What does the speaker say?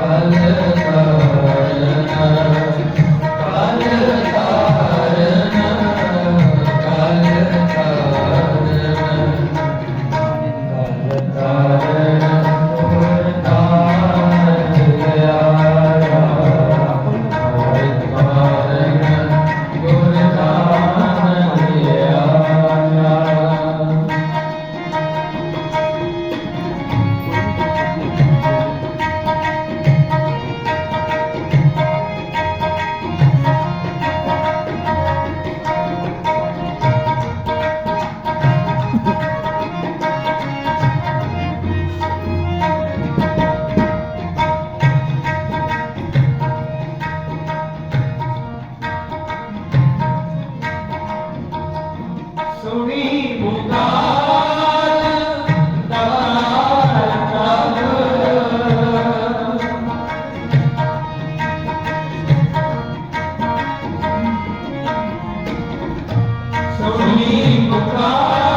Thank you. ਪੁਕਾਰ ਦਾਰ